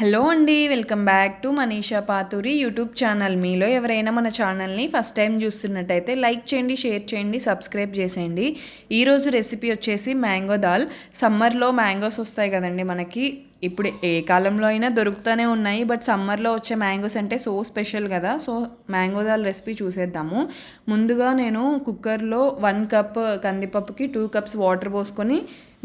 Hello అండి welcome back to Manisha Pathuri YouTube channel. మీలో ఎవరైనా మన ఛానల్ని ఫస్ట్ టైం చూస్తున్నట్టయితే లైక్ చేయండి షేర్ చేయండి సబ్స్క్రైబ్ చేసేయండి. ఈరోజు రెసిపీ వచ్చేసి మ్యాంగో దాల్. సమ్మర్లో మ్యాంగోస్ వస్తాయి కదండి మనకి. ఇప్పుడు ఏ కాలంలో అయినా దొరుకుతూనే ఉన్నాయి బట్ సమ్మర్లో వచ్చే మ్యాంగోస్ అంటే సో స్పెషల్ కదా. సో మ్యాంగో దాల్ రెసిపీ చూసేద్దాము. ముందుగా నేను కుక్కర్లో వన్ కప్ కందిపప్పుకి టూ కప్స్ వాటర్ పోసుకొని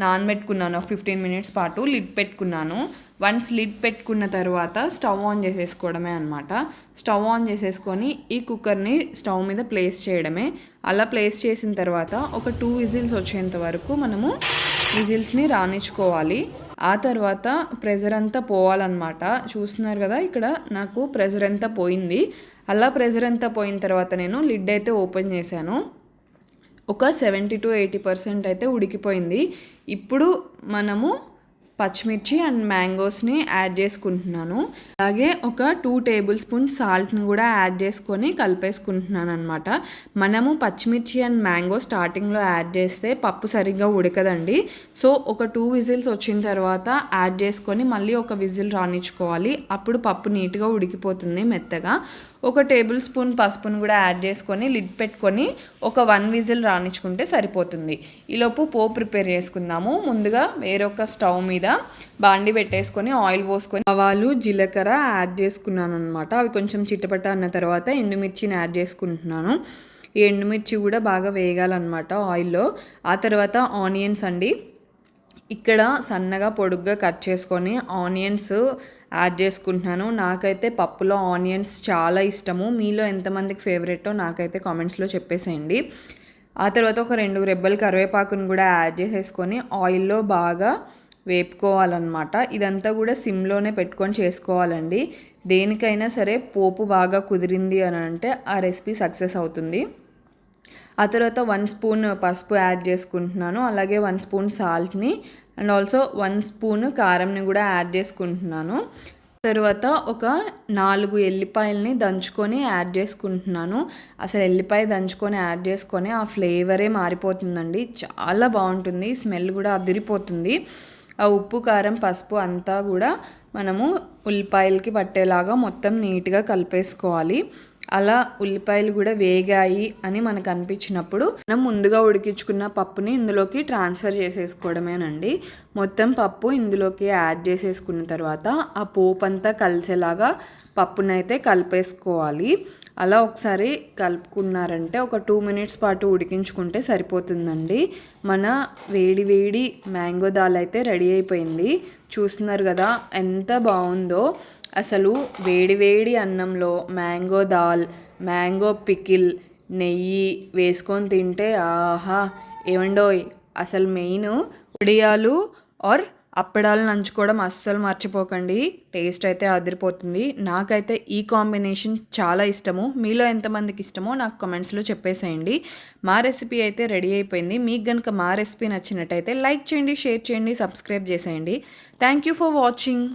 నానబెట్టుకున్నాను. ఒక ఫిఫ్టీన్ మినిట్స్ పాటు లిడ్ పెట్టుకున్నాను. వన్స్ లిడ్ పెట్టుకున్న తర్వాత స్టవ్ ఆన్ చేసేసుకోవడమే అనమాట స్టవ్ ఆన్ చేసేసుకొని ఈ కుక్కర్ని స్టవ్ మీద ప్లేస్ చేయడమే. అలా ప్లేస్ చేసిన తర్వాత ఒక టూ విజిల్స్ వచ్చేంత వరకు మనము విజిల్స్ని రాణించుకోవాలి. ఆ తర్వాత ప్రెజర్ అంతా పోవాలన్నమాట. చూస్తున్నారు కదా ఇక్కడ నాకు ప్రెజర్ అంతా పోయింది. అలా ప్రెజర్ అంతా పోయిన తర్వాత నేను లిడ్ అయితే ఓపెన్ చేశాను. ఒక సెవెంటీ టు ఎయిటీ పర్సెంట్ అయితే ఉడికిపోయింది. ఇప్పుడు మనము పచ్చిమిర్చి అండ్ మ్యాంగోస్ని యాడ్ చేసుకుంటున్నాను. అలాగే ఒక టూ టేబుల్ స్పూన్ సాల్ట్ని కూడా యాడ్ చేసుకొని కలిపేసుకుంటున్నాను అనమాట మనము పచ్చిమిర్చి అండ్ మ్యాంగో స్టార్టింగ్లో యాడ్ చేస్తే పప్పు సరిగ్గా ఉడకదండి. సో ఒక టూ విజిల్స్ వచ్చిన తర్వాత యాడ్ చేసుకొని మళ్ళీ ఒక విజిల్ రానిచ్చుకోవాలి. అప్పుడు పప్పు నీట్గా ఉడికిపోతుంది మెత్తగా. ఒక టేబుల్ స్పూన్ పసుపును కూడా యాడ్ చేసుకొని లిడ్ పెట్టుకొని ఒక వన్ విజిల్ రాణించుకుంటే సరిపోతుంది. ఈలోపు పో ప్రిపేర్ చేసుకుందాము. ముందుగా వేరొక స్టవ్ మీద బాండి పెట్టేసుకొని ఆయిల్ పోసుకొని ఆవాలు జీలకర్ర యాడ్ చేసుకున్నాను అనమాట అవి కొంచెం చిట్టపట్ట అన్న తర్వాత ఎండుమిర్చిని యాడ్ చేసుకుంటున్నాను. ఈ ఎండుమిర్చి కూడా బాగా వేగాలన్నమాట ఆయిల్లో. ఆ తర్వాత ఆనియన్స్ అండి. ఇక్కడ సన్నగా పొడుగ్గా కట్ చేసుకొని ఆనియన్స్ యాడ్ చేసుకుంటున్నాను. నాకైతే పప్పులో ఆనియన్స్ చాలా ఇష్టము. మీలో ఎంతమందికి ఫేవరెటో నాకైతే కామెంట్స్లో చెప్పేసేయండి. ఆ తర్వాత ఒక రెండు రెబ్బలు కరివేపాకును కూడా యాడ్ చేసేసుకొని ఆయిల్లో బాగా వేపుకోవాలన్నమాట. ఇదంతా కూడా సిమ్లోనే పెట్టుకొని చేసుకోవాలండి. దేనికైనా సరే పోపు బాగా కుదిరింది అని అంటే ఆ రెసిపీ సక్సెస్ అవుతుంది. ఆ తర్వాత వన్ స్పూన్ పసుపు యాడ్ చేసుకుంటున్నాను. అలాగే వన్ స్పూన్ సాల్ట్ని అండ్ ఆల్సో వన్ స్పూన్ కారంని కూడా యాడ్ చేసుకుంటున్నాను. తర్వాత ఒక నాలుగు ఎల్లిపాయలని దంచుకొని యాడ్ చేసుకుంటున్నాను. అసలు ఎల్లిపాయ దంచుకొని యాడ్ చేసుకొని ఆ ఫ్లేవరే మారిపోతుందండి. చాలా బాగుంటుంది. స్మెల్ కూడా అదిరిపోతుంది. ఆ ఉప్పు కారం పసుపు అంతా కూడా మనము ఉల్లిపాయలకి పట్టేలాగా మొత్తం నీట్గా కలిపేసుకోవాలి. అలా ఉల్లిపాయలు కూడా వేగాయి అని మనకు అనిపించినప్పుడు మనం ముందుగా ఉడికించుకున్న పప్పుని ఇందులోకి ట్రాన్స్ఫర్ చేసేసుకోవడమేనండి. మొత్తం పప్పు ఇందులోకి యాడ్ చేసేసుకున్న తర్వాత ఆ పోపు అంతా కలిసేలాగా పప్పునైతే కలిపేసుకోవాలి. అలా ఒకసారి కలుపుకున్నారంటే ఒక టూ మినిట్స్ పాటు ఉడికించుకుంటే సరిపోతుందండి. మన వేడి వేడి మ్యాంగో దాల్ అయితే రెడీ అయిపోయింది. చూస్తున్నారు కదా ఎంత బాగుందో. అసలు వేడి వేడి అన్నంలో మ్యాంగో దాల్ మ్యాంగో పికిల్ నెయ్యి వేసుకొని తింటే ఆహా ఏమండోయ్? అసలు మెయిన్ ఉడియాలు ఆర్ అప్పడాలు నంచుకోవడం అస్సలు మర్చిపోకండి. టేస్ట్ అయితే అదిరిపోతుంది. నాకైతే ఈ కాంబినేషన్ చాలా ఇష్టము. మీలో ఎంతమందికి ఇష్టమో నాకు కమెంట్స్లో చెప్పేసేయండి. మా రెసిపీ అయితే రెడీ అయిపోయింది. మీకు కనుక మా రెసిపీ నచ్చినట్టయితే లైక్ చేయండి షేర్ చేయండి సబ్స్క్రైబ్ చేసేయండి. Thank you for watching.